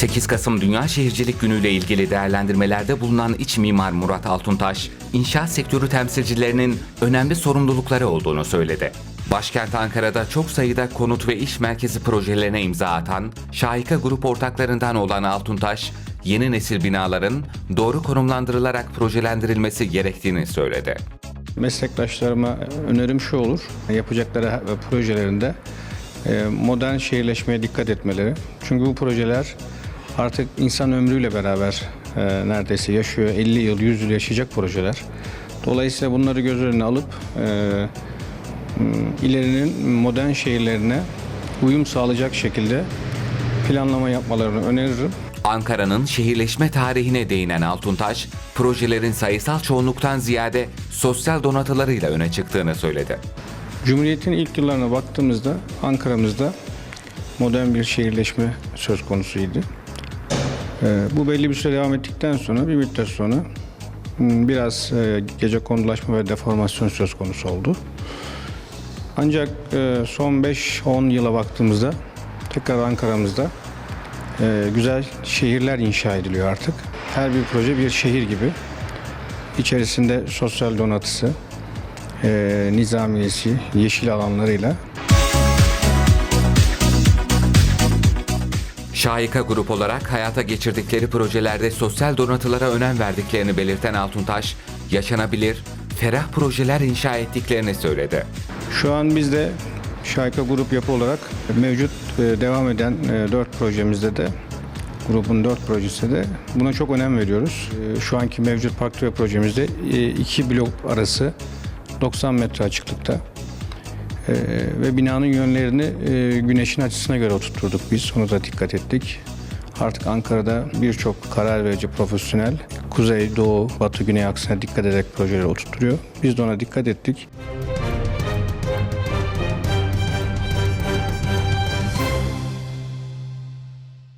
8 Kasım Dünya Şehircilik Günü ile ilgili değerlendirmelerde bulunan iç mimar Murat Altuntaş, inşaat sektörü temsilcilerinin önemli sorumlulukları olduğunu söyledi. Başkent Ankara'da çok sayıda konut ve iş merkezi projelerine imza atan Şahika Grup ortaklarından olan Altuntaş, yeni nesil binaların doğru konumlandırılarak projelendirilmesi gerektiğini söyledi. Meslektaşlarıma önerim şu olur. Yapacakları projelerinde e, modern şehirleşmeye dikkat etmeleri. Çünkü bu projeler artık insan ömrüyle beraber e, neredeyse yaşıyor. 50 yıl, 100 yıl yaşayacak projeler. Dolayısıyla bunları göz önüne alıp e, ilerinin modern şehirlerine uyum sağlayacak şekilde planlama yapmalarını öneririm. Ankara'nın şehirleşme tarihine değinen Altuntaş, projelerin sayısal çoğunluktan ziyade sosyal donatılarıyla öne çıktığını söyledi. Cumhuriyet'in ilk yıllarına baktığımızda Ankara'mızda modern bir şehirleşme söz konusuydu. Ee, bu belli bir süre devam ettikten sonra bir müddet sonra hmm, biraz e, gece konulaşma ve deformasyon söz konusu oldu. Ancak e, son 5-10 yıla baktığımızda tekrar Ankara'mızda e, güzel şehirler inşa ediliyor artık. Her bir proje bir şehir gibi. İçerisinde sosyal donatısı, nizamiyesi, yeşil alanlarıyla Şahika Grup olarak hayata geçirdikleri projelerde sosyal donatılara önem verdiklerini belirten Altuntaş, yaşanabilir, ferah projeler inşa ettiklerini söyledi. Şu an biz de Şayka Grup yapı olarak mevcut e, devam eden 4 projemizde de grubun 4 projesi de buna çok önem veriyoruz. E, Şu anki mevcut Parktöy projemizde e, iki blok arası 90 metre açıklıkta E, ve binanın yönlerini e, güneşin açısına göre oturtturduk biz. Ona da dikkat ettik. Artık Ankara'da birçok karar verici profesyonel kuzey, doğu, batı, güney aksine dikkat ederek projeleri oturtturuyor. Biz de ona dikkat ettik.